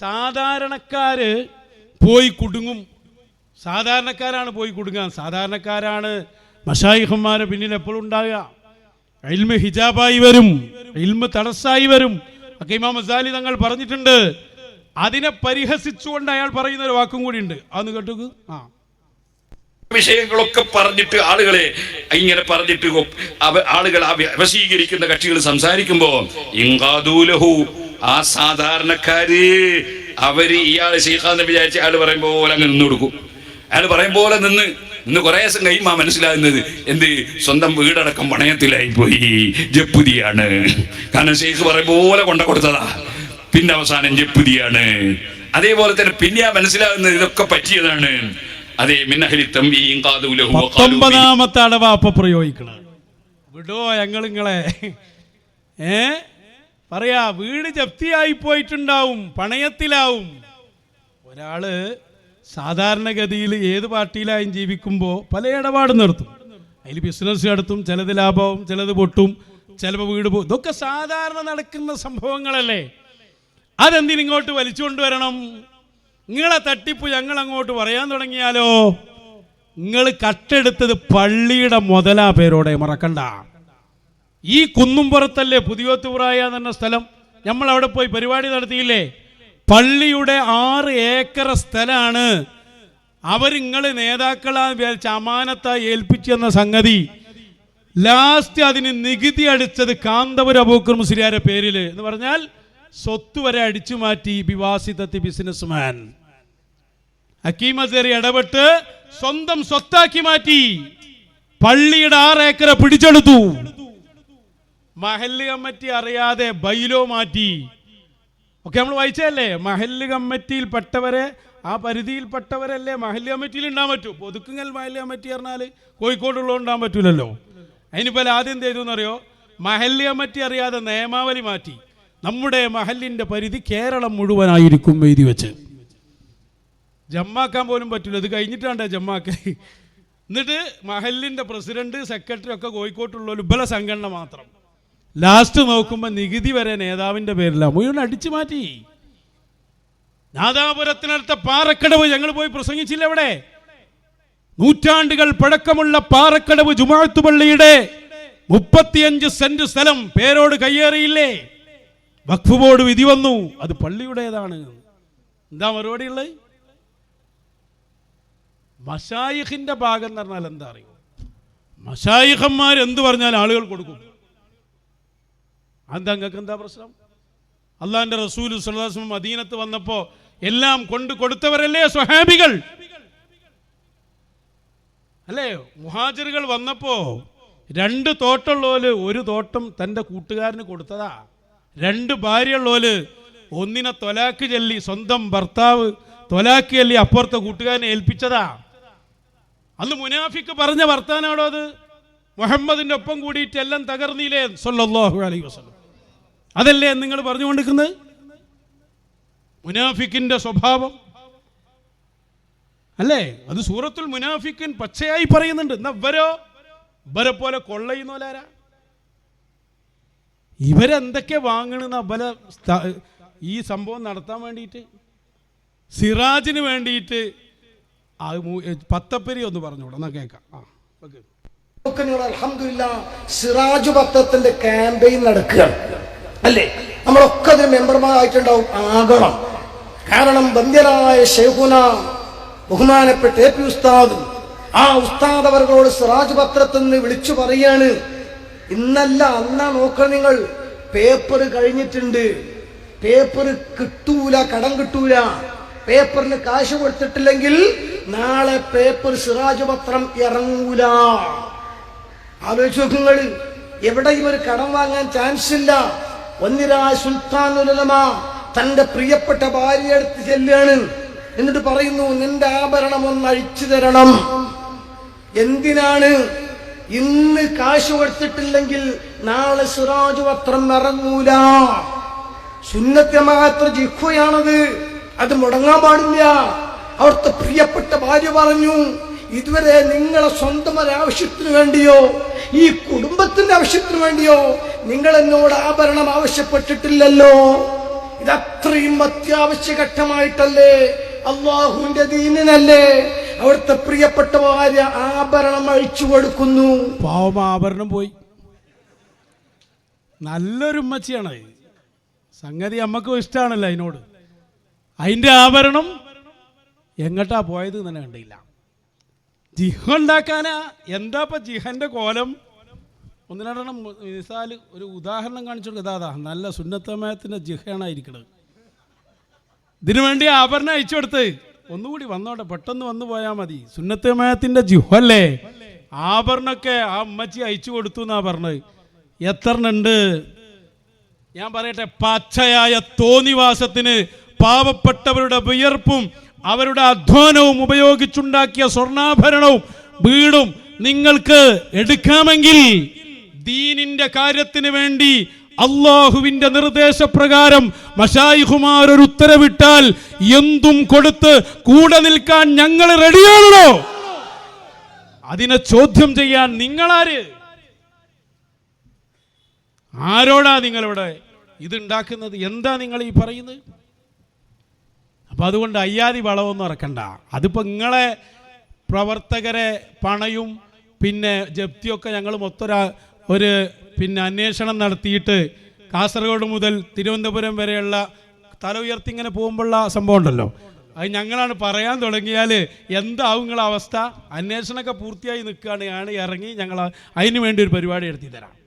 സാധാരണക്കാര് പോയി കുടുങ്ങും. സാധാരണക്കാരാണ് പോയി കുടുങ്ങാൻ സാധാരണക്കാരാണ് മഷായിഹന്മാരെ പിന്നിൽ എപ്പോഴും ഉണ്ടാകുക. ഇൽമ ഹിജാബായി വരും. ഇൽമ തടസ്സായി വരും. ഒക്കെ ഇമാം മസാലി തങ്ങൾ പറഞ്ഞിട്ടുണ്ട്. അതിനെ പരിഹസിച്ചുകൊണ്ട് അയാൾ പറയുന്ന ഒരു വാക്കും കൂടി ഉണ്ട് അന്ന് കേട്ടു ആ. വിഷയങ്ങളൊക്കെ പറഞ്ഞിട്ട് ആളുകളെ ഇങ്ങനെ പറഞ്ഞിട്ട് ആളുകൾ വശീകരിക്കുന്ന കക്ഷികൾ സംസാരിക്കുമ്പോ ഇങ്കാദൂലഹു ആ സാധാരണക്കാര് അവർ ഇയാൾ ശീഖാന്ന് വിചാരിച്ച് അയാൾ പറയും പോലെ അങ്ങ് നിന്ന് കൊടുക്കും. അയാൾ പറയും പോലെ നിന്ന് ഇന്ന് കുറേ ദിവസം കഴിയുമ്പോ മനസ്സിലാകുന്നത് എന്ത്? സ്വന്തം വീടടക്കം പണയത്തിലായി പോയി ജപ്പുതിയാണ്. കാരണം ഷെയ്ഖ് പറയും പോലെ കൊണ്ട കൊടുത്തതാ. പിന്നെ അവസാനം ജപ്പുതിയാണ്. അതേപോലെ തന്നെ പിന്നെയാ മനസ്സിലാകുന്നത് ഇതൊക്കെ പറ്റിയതാണ്. അതെ മിന്നഹരിത്തം പത്തൊമ്പതാമത്തെ അടവ അപ്പൊ പ്രയോഗിക്കണം വിടോ ഞങ്ങൾ നിങ്ങളെ ഏ? പറയാ വീട് ജപ്തിയായി പോയിട്ടുണ്ടാവും പണയത്തിലാവും. ഒരാൾ സാധാരണഗതിയിൽ ഏത് പാർട്ടിയിലായും ജീവിക്കുമ്പോൾ പല ഇടപാടും നടത്തും. അതിൽ ബിസിനസ് നടത്തും ചിലത് ലാഭവും ചിലത് പൊട്ടും ചിലപ്പോൾ വീട് പോകും ഇതൊക്കെ സാധാരണ നടക്കുന്ന സംഭവങ്ങളല്ലേ? അതെന്തിന് ഇങ്ങോട്ട് വലിച്ചുകൊണ്ടുവരണം? നിങ്ങളെ തട്ടിപ്പ് ഞങ്ങൾ അങ്ങോട്ട് പറയാൻ തുടങ്ങിയാലോ? നിങ്ങൾ കട്ടെടുത്തത് പള്ളിയുടെ മുതലാ പേരോടെ മറക്കണ്ട. ഈ കുന്നുംപുറത്തല്ലേ പുതിയോത്തുപുറായ എന്ന സ്ഥലം? നമ്മൾ അവിടെ പോയി പരിപാടി നടത്തിയില്ലേ? പള്ളിയുടെ ആറ് ഏക്കർ സ്ഥലമാണ് അവരിങ്ങൾ നേതാക്കളാ ചമാനത്തായി ഏൽപ്പിച്ചെന്ന സംഗതി. ലാസ്റ്റ് അതിന് നികുതി അടിച്ചത് കാന്തപുര അബൂക്കർ മുസ്ലിയാരെ പേരിൽ എന്ന് പറഞ്ഞാൽ സ്വത്ത് വരെ അടിച്ചു മാറ്റി വിവാസിതത്തി ബിസിനസ്മാൻ ഹക്കീം അസേറി ഇടപെട്ട് സ്വന്തം സ്വത്താക്കി മാറ്റി. പള്ളിയുടെ ആറ് ഏക്കറെ പിടിച്ചെടുത്തു. മഹല്ല് കമ്മിറ്റി അറിയാതെ ബൈലോ മാറ്റി. ഒക്കെ നമ്മൾ വായിച്ചല്ലേ മഹല്ല് കമ്മറ്റിയിൽ പെട്ടവരെ ആ പരിധിയിൽപ്പെട്ടവരല്ലേ മഹല്ല് കമ്മിറ്റിയിൽ ഉണ്ടാൻ പറ്റൂ? പൊതുക്കുങ്ങൽ മഹല്ല് കമ്മിറ്റി പറഞ്ഞാൽ കോഴിക്കോടുള്ളത് ഉണ്ടാൻ പറ്റൂലല്ലോ. അതിനിപ്പോൾ ആദ്യം ചെയ്തു എന്നറിയോ? മഹല്ല് കമ്മിറ്റി അറിയാതെ നിയമാവലി മാറ്റി. നമ്മുടെ മഹല്ലിന്റെ പരിധി കേരളം മുഴുവനായിരിക്കും എഴുതി വെച്ച്. ജമ്മാക്കാൻ പോലും പറ്റില്ല ഇത് കഴിഞ്ഞിട്ടാണ് ജമ്മാക്കൽ എന്നിട്ട് മഹലിന്റെ പ്രസിഡന്റ് സെക്രട്ടറി ഒക്കെ കോഴിക്കോട്ടുള്ള ഒരു ബല സംഘടന മാത്രം. ലാസ്റ്റ് നോക്കുമ്പോൾ നികുതി വരെ നേതാവിന്റെ പേരില്ല മുഴുവൻ അടിച്ചു മാറ്റി. നാദാപുരത്തിനടുത്ത പാറക്കടവ് ഞങ്ങൾ പോയി പ്രസംഗിച്ചില്ല അവിടെ. നൂറ്റാണ്ടുകൾ പഴക്കമുള്ള പാറക്കടവ് ജുമാഅത്ത് പള്ളിയുടെ മുപ്പത്തിയഞ്ച് സെന്റ് സ്ഥലം പേരോട് കയ്യേറിയില്ലേ? വഖഫ് ബോർഡ് വിധി വന്നു. അത് പള്ളിയുടേതാണ്. എന്താ മറുപടി ഉള്ളത്? മഷായിഖിന്റെ ഭാഗം എന്ന് പറഞ്ഞാൽ എന്താ അറിയോ? മഷായിഖന്മാർ എന്ത് പറഞ്ഞാൽ ആളുകൾ കൊടുക്കും. അതെന്താ നിങ്ങൾക്ക് എന്താ പ്രശ്നം? അള്ളാഹിന്റെ റസൂൽ സുല്ലാസ്മ മദീനത്ത് വന്നപ്പോൾ എല്ലാം കൊണ്ട് കൊടുത്തവരല്ലേ സ്വഹാബികൾ? അല്ലേ? മുഹാജിറുകൾ വന്നപ്പോൾ രണ്ട് തോട്ടമുള്ളോൽ ഒരു തോട്ടം തന്റെ കൂട്ടുകാരന് കൊടുത്തതാ. രണ്ട് ഭാര്യയുള്ളോൽ ഒന്നിനെ തൊലാക്ക് ചൊല്ലി സ്വന്തം ഭർത്താവ് തൊലാക്ക് ചൊല്ലി അപ്പുറത്തെ കൂട്ടുകാരനെ ഏൽപ്പിച്ചതാ. അന്ന് മുനാഫിക്ക് പറഞ്ഞ വർത്താനാണോ അത്? മുഹമ്മദിന്റെ ഒപ്പം കൂടിയിട്ട് എല്ലാം തകർന്നില്ലേ? സല്ലല്ലാഹു അലൈഹി വസല്ലം. അതല്ലേ നിങ്ങൾ പറഞ്ഞുകൊണ്ടിരിക്കുന്നത്? മുനാഫിക്കിന്റെ സ്വഭാവം. അല്ലേ? അത് സൂറത്തുൽ മുനാഫിക്കിൻ പച്ചയായി പറയുന്നുണ്ട്. നവരോ ഇവരോ? ഇവരെ പോലെ കൊള്ളയുന്നോലാരാ ഇവരെന്തൊക്കെ വാങ്ങണെന്ന് അബല ഈ സംഭവം നടത്താൻ വേണ്ടിയിട്ട്? സിറാജിന് വേണ്ടിയിട്ട്? പത്തപ്പരി ഒന്ന് പറഞ്ഞോളൂ എന്നാ കേൾക്കാം. ആ ഓക്കെ. അലഹമില്ല സിറാജ് പത്തത്തിന്റെ ക്യാമ്പയിൻ നടക്കുകയാണ്. അല്ലേ? നമ്മളൊക്കെ അതിന് മെമ്പർമാരായിട്ടുണ്ടാവും. ആകണം. കാരണം ബന്ധ്യരായ ഷെഹുന ബഹുമാനപ്പെട്ട എ പി ഉസ്താദ് ആ ഉസ്താദ് അവരോട് സിറാജ് പത്രത്തിൽ നിന്ന് വിളിച്ചു പറയാണ്. ഇന്നല്ല അന്നാ നോക്ക നിങ്ങൾ. പേപ്പർ കഴിഞ്ഞിട്ടുണ്ട്. പേപ്പർ കിട്ടൂല കടം കിട്ടൂല. പേപ്പറിന് കാശ് കൊടുത്തിട്ടില്ലെങ്കിൽ നാളെ പേപ്പർ സിറാജ് പത്രം ഇറങ്ങൂല. ആലോചിച്ചു നോക്കുങ്ങൾ എവിടെയും ഒരു കടം വാങ്ങാൻ ചാൻസ് ഇല്ല. ഒന്നിരായ സുൽത്താനുലമ തന്റെ പ്രിയപ്പെട്ട ഭാര്യ എടുത്ത് ചെല്ലുകയാണ്. എന്നിട്ട് പറയുന്നു നിന്റെ ആഭരണം ഒന്ന് അഴിച്ചു തരണം. എന്തിനാണ്? ഇന്ന് കാശ് കൊടുത്തിട്ടില്ലെങ്കിൽ നാളെ സിറാജ് പത്രം ഇറങ്ങൂല. സുന്നത്യമാത്ര ജിഹ്വയാണത്. അത് മുടങ്ങാൻ പാടില്ല. അവിടുത്തെ പ്രിയപ്പെട്ട ഭാര്യ പറഞ്ഞു ഇതുവരെ നിങ്ങളെ സ്വന്തം ഒരാവശ്യത്തിന് വേണ്ടിയോ ഈ കുടുംബത്തിന്റെ ആവശ്യത്തിന് വേണ്ടിയോ നിങ്ങൾ എന്നോട് ആഭരണം ആവശ്യപ്പെട്ടിട്ടില്ലല്ലോ? ഇതത്രയും അത്യാവശ്യ ഘട്ടമായിട്ടല്ലേ? അള്ളാഹുവിന്റെ ദീനിനല്ലേ? അവിടുത്തെ പ്രിയപ്പെട്ട ഭാര്യ ആഭരണം അഴിച്ചു കൊടുക്കുന്നു. പാവം ആഭരണം പോയി. നല്ലൊരു ഉമ്മച്ചിയാണ്. സംഗതി അമ്മക്കും ഇഷ്ടമാണല്ലോ അതിനോട്. അതിന്റെ ആഭരണം എങ്ങട്ടാ പോയത് തന്നെ കണ്ടില്ല. ജിഹ ഉണ്ടാക്കാനാ എന്താ ഇപ്പൊ ജിഹന്റെ കോലം? ഒന്ന് രണ്ടെണ്ണം മിസാൽ ഒരു ഉദാഹരണം കാണിച്ചു അതാ നല്ല സുന്നത്തമയത്തിന്റെ ജിഹയാണ് ഇരിക്കുന്നത് ഇതിനു വേണ്ടി ആഭരണം അയച്ചു കൊടുത്ത്. ഒന്നുകൂടി വന്നോട്ടെ പെട്ടെന്ന് വന്നു പോയാൽ മതി. സുന്നത്തമയത്തിന്റെ ജിഹല്ലേ? ആഭരണമൊക്കെ ആ അമ്മച്ചി അയച്ചു കൊടുത്തു എന്നാ പറഞ്ഞത്. എത്ര ഉണ്ട് ഞാൻ പറയട്ടെ പച്ചയായ തോന്നിവാസത്തിന് പാവപ്പെട്ടവരുടെ വിയർപ്പും അവരുടെ അധ്വാനവും ഉപയോഗിച്ചുണ്ടാക്കിയ സ്വർണാഭരണവും വീടും നിങ്ങൾക്ക് എടുക്കാമെങ്കിൽ ദീനിന്റെ കാര്യത്തിന് വേണ്ടി അള്ളാഹുവിന്റെ നിർദ്ദേശപ്രകാരം മഷായിഹുമാർ ഒരു ഉത്തരവിട്ടാൽ എന്തും കൊടുത്ത് കൂടെ നിൽക്കാൻ ഞങ്ങൾ റെഡിയാണല്ലോ. അതിനെ ചോദ്യം ചെയ്യാൻ നിങ്ങളാര്? ആരോടാ നിങ്ങളിവിടെ ഇതുണ്ടാക്കുന്നത്? എന്താ നിങ്ങൾ ഈ പറയുന്നത്? അപ്പം അതുകൊണ്ട് അയ്യാതി വളവൊന്നും ഇറക്കണ്ട. അതിപ്പോൾ നിങ്ങളെ പ്രവർത്തകരെ പണയും പിന്നെ ജപ്തിയൊക്കെ ഞങ്ങൾ മൊത്തം ഒരു- പിന്നെ അന്വേഷണം നടത്തിയിട്ട് കാസർഗോഡ് മുതൽ തിരുവനന്തപുരം വരെയുള്ള തല ഉയർത്തി ഇങ്ങനെ പോകുമ്പോഴുള്ള സംഭവം ഉണ്ടല്ലോ. അത് ഞങ്ങളാണ് പറയാൻ തുടങ്ങിയാൽ എന്താവും നിങ്ങളെ അവസ്ഥ? അന്വേഷണമൊക്കെ പൂർത്തിയായി നിൽക്കുകയാണ്. ഇറങ്ങി ഞങ്ങൾ അതിനു വേണ്ടി ഒരു പരിപാടി എടുത്തി തരാം.